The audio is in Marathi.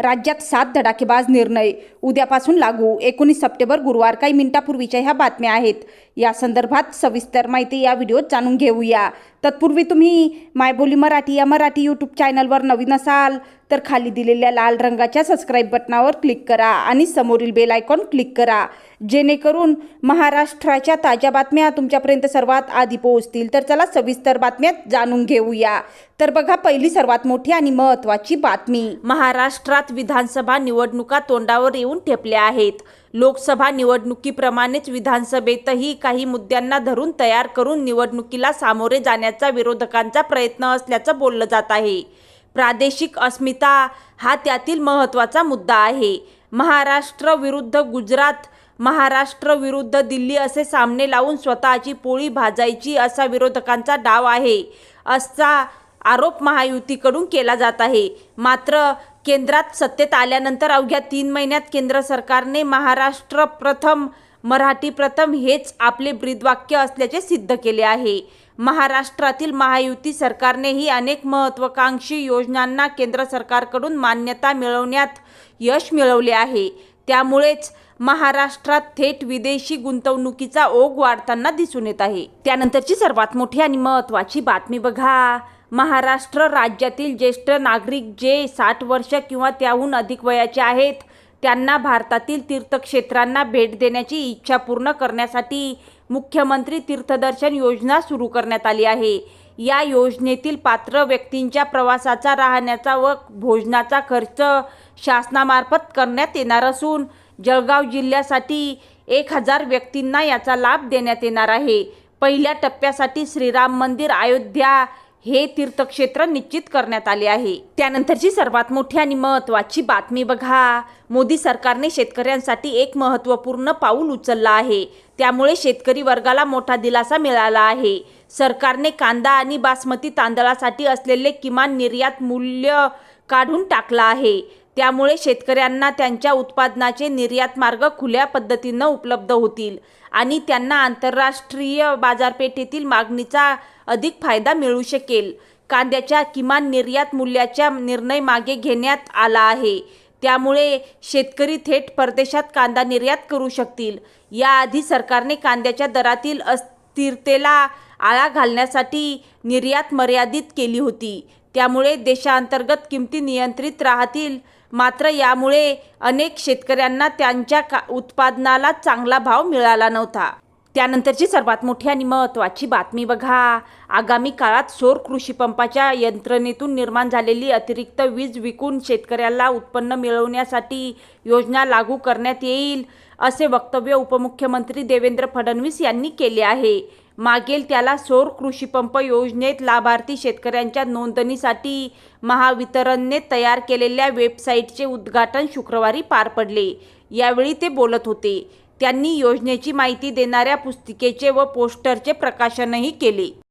राज्यात सात धडाकेबाज निर्णय. उद्यापासून लागू. एकोणीस सप्टेंबर गुरुवार. काही मिनिटापूर्वीच्या ह्या बातम्या आहेत. या संदर्भात सविस्तर माहिती या व्हिडिओत जाणून घेऊया. तत्पूर्वी तुम्ही मायबोली मराठी या मराठी यूट्यूब चॅनलवर नवीन असाल तर खाली दिलेल्या लाल रंगाच्या सबस्क्राईब बटनावर क्लिक करा आणि समोरील बेल आयकॉन क्लिक करा. जेणेकरून महाराष्ट्राच्या ताज्या बातम्या तुमच्यापर्यंत सर्वात आधी पोहोचतील. तर चला सविस्तर बातम्या जाणून घेऊया. तर बघा पहिली सर्वात मोठी आणि महत्त्वाची बातमी. महाराष्ट्रात विधानसभा निवडणुका तोंडावर येऊन ठेपल्या आहेत. लोकसभा निवडणुकीप्रमाणेच विधानसभेतही काही मुद्द्यांना धरून तयार करून निवडणुकीला सामोरे जाण्याचा विरोधकांचा प्रयत्न असल्याचं बोललं जात आहे. प्रादेशिक अस्मिता हा त्यातील महत्त्वाचा मुद्दा आहे. महाराष्ट्र विरुद्ध गुजरात महाराष्ट्र विरुद्ध दिल्ली असे सामने लावून स्वतःची पोळी भाजायची असा विरोधकांचा डाव आहे. असा आरोप महायुतीकडून केला जात आहे. मात्र केंद्रात सत्तेत आल्यानंतर अवघ्या तीन महिन्यात केंद्र सरकारने महाराष्ट्र प्रथम मराठी प्रथम हेच आपले ब्रीदवाक्य असल्याचे सिद्ध केले आहे. महाराष्ट्रातील महायुती सरकारनेही अनेक महत्त्वाकांक्षी योजनांना केंद्र सरकारकडून मान्यता मिळवण्यात यश मिळवले आहे. त्यामुळेच महाराष्ट्रात थेट विदेशी गुंतवणुकीचा ओघ वाढताना दिसून येत आहे. त्यानंतरची सर्वात मोठी आणि महत्त्वाची बातमी बघा. महाराष्ट्र राज्यातील ज्येष्ठ नागरिक जे साठ वर्ष किंवा त्याहून अधिक वयाचे आहेत त्यांना भारतातील तीर्थक्षेत्रांना भेट देण्याची इच्छा पूर्ण करण्यासाठी मुख्यमंत्री तीर्थदर्शन योजना सुरू करण्यात आली आहे. या योजनेतील पात्र व्यक्तींच्या प्रवासाचा राहण्याचा व भोजनाचा खर्च शासनामार्फत करण्यात येणार असून जळगाव जिल्ह्यासाठी एक हजार व्यक्तींना याचा लाभ देण्यात येणार आहे. पहिल्या टप्प्यासाठी श्रीराम मंदिर अयोध्या हे तीर्थक्षेत्र निश्चित करण्यात आले आहे. त्यानंतरची सर्वात मोठी आणि महत्त्वाची बातमी बघा. मोदी सरकारने शेतकऱ्यांसाठी एक महत्त्वपूर्ण पाऊल उचललं आहे. त्यामुळे शेतकरी वर्गाला मोठा दिलासा मिळाला आहे. सरकारने कांदा आणि बासमती तांदळासाठी असलेले किमान निर्यात मूल्य काढून टाकलं आहे. त्यामुळे शेतकऱ्यांना त्यांच्या उत्पादनाचे निर्यात मार्ग खुल्या पद्धतीनं उपलब्ध होतील आणि त्यांना आंतरराष्ट्रीय बाजारपेठेतील मागणीचा अधिक फायदा मिळू शकेल. कांद्याच्या किमान निर्यात मूल्याच्या निर्णय मागे घेण्यात आला आहे. त्यामुळे शेतकरी थेट परदेशात कांदा निर्यात करू शकतील. याआधी सरकारने कांद्याच्या दरातील अस्थिरतेला आळा घालण्यासाठी निर्यात मर्यादित केली होती. त्यामुळे देशांतर्गत किमती नियंत्रित राहतील. मात्र यामुळे अनेक शेतकऱ्यांना त्यांच्या का उत्पादनाला चांगला भाव मिळाला नव्हता. त्यानंतरची सर्वात मोठी आणि महत्त्वाची बातमी बघा. आगामी काळात सौर कृषी पंपाच्या यंत्रणेतून निर्माण झालेली अतिरिक्त वीज विकून शेतकऱ्याला उत्पन्न मिळवण्यासाठी योजना लागू करण्यात येईल. असे वक्तव्य उपमुख्यमंत्री देवेंद्र फडणवीस यांनी केले आहे. मागेल त्याला सौर कृषीपंप योजनेत लाभार्थी शेतकऱ्यांच्या नोंदणीसाठी महावितरणने तयार केलेल्या वेबसाईटचे उद्घाटन शुक्रवारी पार पडले. यावेळी ते बोलत होते. त्यांनी योजनेची माहिती देणाऱ्या पुस्तिकेचे व पोस्टरचे प्रकाशनही केले.